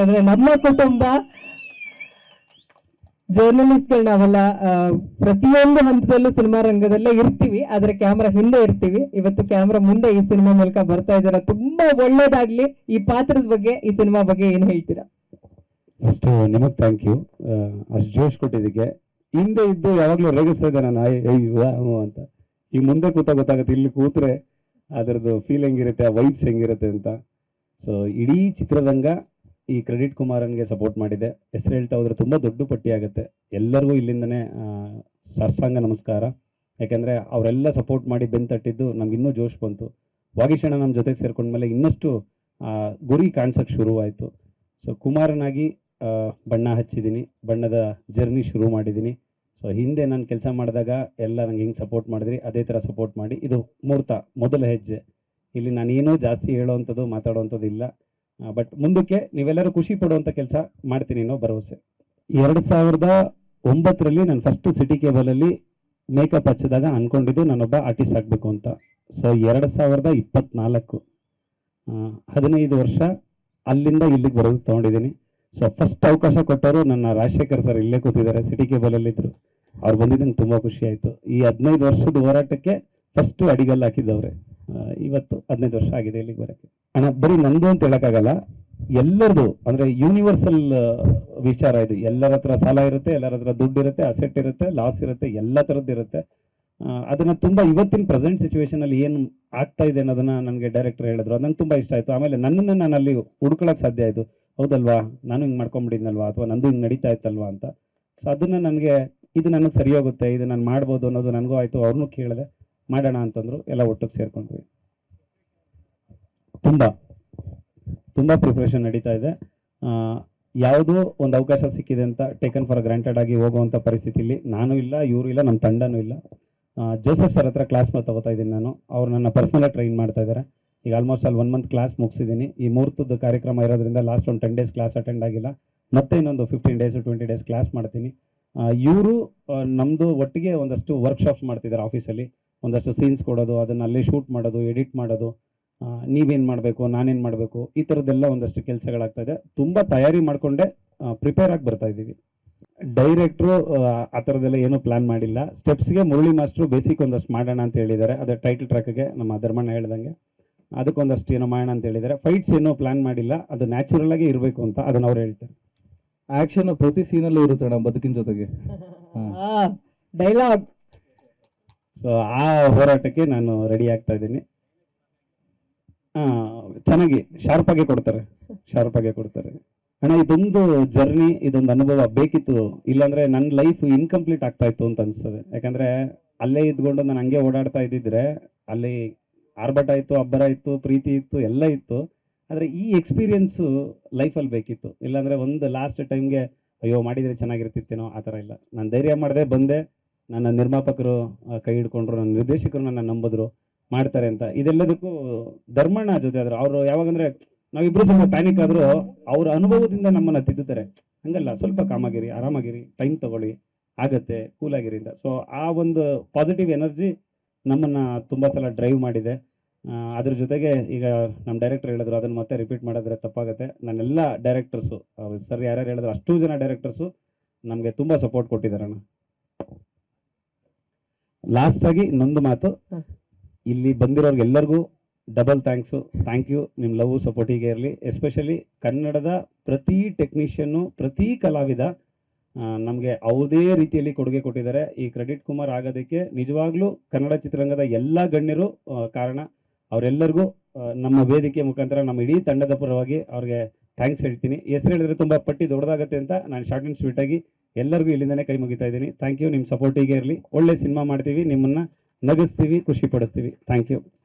ಯಾಕಂದ್ರೆ ನಮ್ಮ ಕುಟುಂಬ ಜರ್ನಲಿಸ್ಟ್ಗಳು ನಾವೆಲ್ಲ ಪ್ರತಿಯೊಂದು ಹಂತದಲ್ಲೂ ಸಿನಿಮಾ ರಂಗದಲ್ಲೇ ಇರ್ತೀವಿ, ಆದ್ರೆ ಕ್ಯಾಮ್ರಾ ಹಿಂದೆ ಇರ್ತೀವಿ. ಇವತ್ತು ಕ್ಯಾಮ್ರಾ ಮುಂದೆ ಈ ಸಿನಿಮಾ ಮೂಲಕ ಬರ್ತಾ ಇದ್ದಾರೆ. ತುಂಬಾ ಒಳ್ಳೇದಾಗ್ಲಿ ಈ ಪಾತ್ರದ ಬಗ್ಗೆ, ಈ ಸಿನಿಮಾ ಬಗ್ಗೆ ಏನ್ ಹೇಳ್ತೀರಾ? ಫಸ್ಟ್ ನಿಮಗೆ ಥ್ಯಾಂಕ್ ಯು ಅಷ್ಟು ಜೋಶ್ ಕೊಟ್ಟಿದ್ದಕ್ಕೆ. ಹಿಂದೆ ಇದ್ದು ಯಾವಾಗಲೂ ರೇಗಿಸ್ತಾ ಇದ್ದೆ ನಾನು ಅಂತ. ಈಗ ಮುಂದೆ ಕೂತ ಗೊತ್ತಾಗುತ್ತೆ, ಇಲ್ಲಿ ಕೂತ್ರೆ ಅದರದ್ದು ಫೀಲ್ ಹೆಂಗಿರುತ್ತೆ, ಆ ವೈಬ್ಸ್ ಹೆಂಗಿರುತ್ತೆ ಅಂತ. ಸೊ ಇಡೀ ಚಿತ್ರರಂಗ ಈ ಕ್ರೆಡಿಟ್ ಕುಮಾರನ್ಗೆ ಸಪೋರ್ಟ್ ಮಾಡಿದೆ. ಹೆಸರು ಹೇಳ್ತಾ ಹೋದ್ರೆ ತುಂಬ ದೊಡ್ಡ ಪಟ್ಟಿ ಆಗುತ್ತೆ. ಎಲ್ಲರಿಗೂ ಇಲ್ಲಿಂದನೇ ಸಾಷ್ಟಾಂಗ ನಮಸ್ಕಾರ. ಯಾಕೆಂದರೆ ಅವರೆಲ್ಲ ಸಪೋರ್ಟ್ ಮಾಡಿ ಬೆನ್ ತಟ್ಟಿದ್ದು ನಮ್ಗೆ ಇನ್ನೂ ಜೋಶ್ ಬಂತು. ವಾಗೀಶಣ್ಣ ನಮ್ಮ ಜೊತೆಗೆ ಸೇರ್ಕೊಂಡ್ಮೇಲೆ ಇನ್ನಷ್ಟು ಗುರಿ ಕಾಣಿಸೋಕ್ಕೆ ಶುರುವಾಯಿತು. ಸೊ ಕುಮಾರನಾಗಿ ಬಣ್ಣ ಹಚ್ಚಿದ್ದೀನಿ ಬಣ್ಣದ ಜರ್ನಿ ಶುರು ಮಾಡಿದ್ದೀನಿ ಸೊ ಹಿಂದೆ ನಾನು ಕೆಲಸ ಮಾಡಿದಾಗ ಎಲ್ಲ ನಂಗೆ ಹೆಂಗೆ ಸಪೋರ್ಟ್ ಮಾಡಿದ್ರಿ, ಅದೇ ಥರ ಸಪೋರ್ಟ್ ಮಾಡಿ. ಇದು ಮುಹೂರ್ತ, ಮೊದಲ ಹೆಜ್ಜೆ. ಇಲ್ಲಿ ನಾನೇನೂ ಜಾಸ್ತಿ ಹೇಳೋವಂಥದ್ದು ಮಾತಾಡೋವಂಥದ್ದು ಇಲ್ಲ. ಬಟ್ ಮುಂದಕ್ಕೆ ನೀವೆಲ್ಲರೂ ಖುಷಿ ಪಡುವಂಥ ಕೆಲಸ ಮಾಡ್ತೀನಿ ಅನ್ನೋ ಭರವಸೆ. ಎರಡು ಸಾವಿರದ ಒಂಬತ್ತರಲ್ಲಿ ನಾನು ಫಸ್ಟ್ ಸಿಟಿ ಕೇಬಲಲ್ಲಿ ಮೇಕಪ್ ಹಚ್ಚಿದಾಗ ಅಂದ್ಕೊಂಡಿದ್ದು ನಾನೊಬ್ಬ ಆರ್ಟಿಸ್ಟ್ ಆಗಬೇಕು ಅಂತ. ಸೊ ಎರಡು ಸಾವಿರದ ಇಪ್ಪತ್ನಾಲ್ಕು ಹದಿನೈದು ವರ್ಷ ಅಲ್ಲಿಂದ ಇಲ್ಲಿಗೆ ಬರೋದು ತೊಗೊಂಡಿದ್ದೀನಿ. ಸೊ ಫಸ್ಟ್ ಅವಕಾಶ ಕೊಟ್ಟವರು ನನ್ನ ರಾಜಶೇಖರ್ ಸರ್ ಇಲ್ಲೇ ಕೂತಿದ್ದಾರೆ ಸಿಟಿ ಕೇಬಲಲ್ಲಿದ್ದರು ಅವ್ರು ಬಂದಿದ್ದು ನಂಗೆ ತುಂಬ ಖುಷಿ ಆಯಿತು. ಈ ಹದಿನೈದು ವರ್ಷದ ಹೋರಾಟಕ್ಕೆ ಫಸ್ಟ್ ಅಡಿಗಲ್ಲು ಹಾಕಿದ್ದವ್ರೆ. ಇವತ್ತು ಹದಿನೈದು ವರ್ಷ ಆಗಿದೆ ಇಲ್ಲಿಗೆ ಬರೋಕ್ಕೆ. ಅಣ್ಣ, ಬರೀ ನಂದು ಅಂತ ಹೇಳೋಕ್ಕಾಗಲ್ಲ, ಎಲ್ಲರದು, ಅಂದರೆ ಯೂನಿವರ್ಸಲ್ ವಿಚಾರ ಇದು. ಎಲ್ಲರ ಹತ್ರ ಸಾಲ ಇರುತ್ತೆ, ಎಲ್ಲರ ಹತ್ರ ದುಡ್ಡು ಇರುತ್ತೆ ಅಸೆಟ್ ಇರುತ್ತೆ ಲಾಸ್ ಇರುತ್ತೆ, ಎಲ್ಲ ಥರದ್ದು ಇರುತ್ತೆ. ಅದನ್ನು ತುಂಬ ಇವತ್ತಿನ ಪ್ರೆಸೆಂಟ್ ಸಿಚುವೇಶನಲ್ಲಿ ಏನು ಆಗ್ತಾ ಇದೆ ಅನ್ನೋದನ್ನು ನನಗೆ ಡೈರೆಕ್ಟರ್ ಹೇಳಿದ್ರು. ನಂಗೆ ತುಂಬಾ ಇಷ್ಟ ಆಯಿತು. ಆಮೇಲೆ ನನ್ನನ್ನು ನಾನು ಅಲ್ಲಿ ಹುಡ್ಕೊಳಕ್ಕೆ ಸಾಧ್ಯ ಆಯಿತು. ಹೌದಲ್ವಾ? ನಾನು ಹಿಂಗೆ ಮಾಡ್ಕೊಂಬಿಟ್ಟಿದ್ನಲ್ವಾ? ಅಥವಾ ನಂದು ಹಿಂಗೆ ನಡೀತಾ ಇತ್ತಲ್ವಾ ಅಂತ. ಸೊ ಅದನ್ನು ನನಗೆ, ಇದು ನನಗೆ ಸರಿ ಹೋಗುತ್ತೆ, ಇದು ನಾನು ಮಾಡ್ಬೋದು ಅನ್ನೋದು ನನಗೂ ಆಯಿತು. ಅವ್ರನ್ನೂ ಕೇಳಿದೆ. ಮಾಡೋಣ ಅಂತಂದ್ರು ಎಲ್ಲ ಒಟ್ಟಿಗೆ ಸೇರ್ಕೊಂಡ್ವಿ. ತುಂಬ ತುಂಬ ಪ್ರಿಪ್ರೇಷನ್ ನಡೀತಾ ಇದೆ. ಯಾವುದೋ ಒಂದು ಅವಕಾಶ ಸಿಕ್ಕಿದೆ ಅಂತ ಟೇಕನ್ ಫಾರ್ ಗ್ರಾಂಟೆಡ್ ಆಗಿ ಹೋಗುವಂಥ ಪರಿಸ್ಥಿತಿಲಿ ನಾನು ಇಲ್ಲ, ಇವರು ಇಲ್ಲ ನಮ್ಮ ತಂಡನೂ ಇಲ್ಲ. ಜೋಸೆಫ್ ಸರ್ ಹತ್ರ ಕ್ಲಾಸ್ ತಗೋತಾ ಇದ್ದೀನಿ ನಾನು. ಅವ್ರು ನನ್ನ ಪರ್ಸನಲ್ ಟ್ರೈನ್ ಮಾಡ್ತಾ ಇದ್ದಾರೆ ಈಗ ಆಲ್ಮೋಸ್ಟ್ ಅಲ್ಲಿ ಒನ್ ಮಂತ್ ಕ್ಲಾಸ್ ಮುಗಿಸಿದ್ದೀನಿ. ಈ ಮೂರ್ತದ ಕಾರ್ಯಕ್ರಮ ಇರೋದ್ರಿಂದ ಲಾಸ್ಟ್ ಒಂದು ಟೆನ್ ಡೇಸ್ ಕ್ಲಾಸ್ ಅಟೆಂಡ್ ಆಗಿಲ್ಲ. ಮತ್ತೆ ಇನ್ನೊಂದು fifteen days twenty days class ಮಾಡ್ತೀನಿ. ಇವರು ನಮ್ಮದು ಒಟ್ಟಿಗೆ ಒಂದಷ್ಟು ವರ್ಕ್ಶಾಪ್ಸ್ ಮಾಡ್ತಿದ್ದಾರೆ ಆಫೀಸಲ್ಲಿ ಒಂದಷ್ಟು ಸೀನ್ಸ್ ಕೊಡೋದು ಅದನ್ನು ಅಲ್ಲೇ ಶೂಟ್ ಮಾಡೋದು ಎಡಿಟ್ ಮಾಡೋದು ನೀವೇನು ಮಾಡಬೇಕು ನಾನೇನು ಮಾಡಬೇಕು ಈ ಥರದ್ದೆಲ್ಲ ಒಂದಷ್ಟು ಕೆಲಸಗಳಾಗ್ತಾ ಇದೆ ತುಂಬ ತಯಾರಿ ಮಾಡಿಕೊಂಡೆ ಪ್ರಿಪೇರ್ ಆಗಿ ಬರ್ತಾ ಇದ್ದೀವಿ. ಡೈರೆಕ್ಟ್ರು ಆ ಥರದ್ದೆಲ್ಲ ಏನೂ ಪ್ಲಾನ್ ಮಾಡಿಲ್ಲ. ಸ್ಟೆಪ್ಸ್ಗೆ ಮುರಳಿ ಮಾಸ್ಟ್ರು ಬೇಸಿಕ್ ಒಂದಷ್ಟು ಮಾಡೋಣ ಅಂತ ಹೇಳಿದ್ದಾರೆ. ಅದೇ ಟೈಟಲ್ ಟ್ರ್ಯಾಕ್ಗೆ ನಮ್ಮ ಧರ್ಮಣ್ಣ ಹೇಳ್ದಂಗೆ. ಅದಕ್ಕೊಂದಷ್ಟು ಏನೋ ಮಾಡೋಣ ಅಂತ ಹೇಳಿದ್ದಾರೆ. ಫೈಟ್ಸ್ ಏನೋ ಪ್ಲಾನ್ ಮಾಡಿಲ್ಲ. ಅದು ನ್ಯಾಚುರಲ್ ಆಗಿ ಇರಬೇಕು ಅಂತ ಅದನ್ನು ಅವ್ರು ಹೇಳ್ತಾರೆ. ಆಕ್ಷನ್ ಪ್ರತಿ ಸೀನಲ್ಲೂ ಇರುತ್ತೆ ಬದುಕಿನ ಜೊತೆಗೆ. ಡೈಲಾಗ್ ಸೊ ಆ ಹೋರಾಟಕ್ಕೆ ನಾನು ರೆಡಿ ಆಗ್ತಾ ಇದ್ದೀನಿ. ಚೆನ್ನಾಗಿ ಶಾರ್ಪ್ ಆಗಿ ಕೊಡ್ತಾರೆ. ಶಾರ್ಪ್ ಆಗಿ ಕೊಡ್ತಾರೆ. ಅಣ್ಣ, ಇದೊಂದು ಜರ್ನಿ ಇದೊಂದು ಅನುಭವ ಬೇಕಿತ್ತು? ಇಲ್ಲಾಂದ್ರೆ ನನ್ನ ಲೈಫ್ ಇನ್ಕಂಪ್ಲೀಟ್ ಆಗ್ತಾ ಇತ್ತು ಅಂತ ಅನಿಸ್ತದೆ. ಯಾಕಂದ್ರೆ, ಅಲ್ಲೇ ಇದ್ಕೊಂಡು ನಾನು ಹಂಗೆ ಓಡಾಡ್ತಾ ಇದ್ದಿದ್ರೆ, ಅಲ್ಲಿ ಆರ್ಭಟ ಇತ್ತು, ಅಬ್ಬರ ಇತ್ತು, ಪ್ರೀತಿ ಇತ್ತು, ಎಲ್ಲ ಇತ್ತು. ಆದ್ರೆ ಈ ಎಕ್ಸ್ಪೀರಿಯನ್ಸು ಲೈಫಲ್ಲಿ ಬೇಕಿತ್ತು. ಇಲ್ಲಾಂದ್ರೆ ಒಂದು ಲಾಸ್ಟ್ ಟೈಮ್ಗೆ ಅಯ್ಯೋ, ಮಾಡಿದ್ರೆ ಚೆನ್ನಾಗಿರ್ತಿತ್ತೇನೋ? ಆ ಥರ ಇಲ್ಲ. ನಾನು ಧೈರ್ಯ ಮಾಡಿದೆ, ಬಂದೆ. ನನ್ನ ನಿರ್ಮಾಪಕರು ಕೈ ಹಿಡ್ಕೊಂಡ್ರು, ನನ್ನ ನಿರ್ದೇಶಕರು ನನ್ನ ನಂಬಿದ್ರು, ಮಾಡ್ತಾರೆ ಅಂತ. ಇದೆಲ್ಲದಕ್ಕೂ ಧರ್ಮಣ್ಣ ಜೊತೆ ಆದ್ರು. ಅವರು ಯಾವಾಗಂದ್ರೆ ನಾವಿಬ್ರು ಸ್ವಲ್ಪ ಪ್ಯಾನಿಕ್ ಆದ್ರು ಅವ್ರ ಅನುಭವದಿಂದ ನಮ್ಮನ್ನ ತಿದ್ದುತ್ತಾರೆ. ಹಂಗಲ್ಲ, ಸ್ವಲ್ಪ ಕಾಮಾಗಿರಿ, ಆರಾಮಾಗಿರಿ ಟೈಮ್ ತಗೊಳ್ಳಿ, ಆಗತ್ತೆ ಕೂಲ್ ಆಗಿರಿ ಅಂತ. ಸೊ ಆ ಒಂದು ಪಾಸಿಟಿವ್ ಎನರ್ಜಿ ನಮ್ಮನ್ನ ತುಂಬಾ ಸಲ ಡ್ರೈವ್ ಮಾಡಿದೆ. ಅದ್ರ ಜೊತೆಗೆ ಈಗ ನಮ್ಮ ಡೈರೆಕ್ಟರ್ ಹೇಳಿದ್ರು, ಅದನ್ನ ಮತ್ತೆ ರಿಪೀಟ್ ಮಾಡಿದ್ರೆ ತಪ್ಪಾಗುತ್ತೆ. ನನ್ನೆಲ್ಲ ಡೈರೆಕ್ಟರ್ಸು ಸರ್ ಯಾರ್ಯಾರು ಹೇಳಿದ್ರು, ಅಷ್ಟು ಜನ ಡೈರೆಕ್ಟರ್ಸು ನಮಗೆ ತುಂಬಾ ಸಪೋರ್ಟ್ ಕೊಟ್ಟಿದ್ದಾರಣ್ಣ ಲಾಸ್ಟ್ ಆಗಿ ಇನ್ನೊಂದು ಮಾತು ಇಲ್ಲಿ ಬಂದಿರೋರ್ಗೆ ಎಲ್ಲರಿಗೂ ಡಬಲ್ ಥ್ಯಾಂಕ್ಸು ಥ್ಯಾಂಕ್ ಯು ನಿಮ್ಮ ಲವ್ ಸಪೋರ್ಟ್ ಹೀಗೆ ಇರಲಿ. ಎಸ್ಪೆಷಲಿ ಕನ್ನಡದ ಪ್ರತಿ ಟೆಕ್ನಿಷಿಯನ್ನು ಪ್ರತಿ ಕಲಾವಿದ ನಮಗೆ ಯಾವುದೇ ರೀತಿಯಲ್ಲಿ ಕೊಡುಗೆ ಕೊಟ್ಟಿದ್ದಾರೆ. ಈ ಕ್ರೆಡಿಟ್ ಕುಮಾರ್ ಆಗೋದಕ್ಕೆ ನಿಜವಾಗ್ಲೂ ಕನ್ನಡ ಚಿತ್ರರಂಗದ ಎಲ್ಲ ಗಣ್ಯರು ಕಾರಣ. ಅವರೆಲ್ಲರಿಗೂ ನಮ್ಮ ವೇದಿಕೆ ಮುಖಾಂತರ ನಮ್ಮ ಇಡೀ ತಂಡದ ಪರವಾಗಿ ಅವ್ರಿಗೆ ಥ್ಯಾಂಕ್ಸ್ ಹೇಳ್ತೀನಿ. ಹೆಸರು ಹೇಳಿದ್ರೆ ತುಂಬ ಪಟ್ಟಿ ದೊಡ್ಡದಾಗತ್ತೆ ಅಂತ ನಾನು ಶಾರ್ಟ್ ಆ್ಯಂಡ್ ಸ್ವೀಟಾಗಿ ಆಗಿ ಎಲ್ಲರಿಗೂ ಇಲ್ಲಿಂದನೇ ಕೈ ಮುಗಿತಾ ಇದ್ದೀನಿ. ಥ್ಯಾಂಕ್ ಯು ನಿಮ್ಮ ಸಪೋರ್ಟಿಗೆ ಇರಲಿ. ಒಳ್ಳೆ ಸಿನಿಮಾ ಮಾಡ್ತೀವಿ, ನಿಮ್ಮನ್ನು ನಗಿಸ್ತೀವಿ, ಖುಷಿ ಪಡಿಸ್ತೀವಿ. Thank you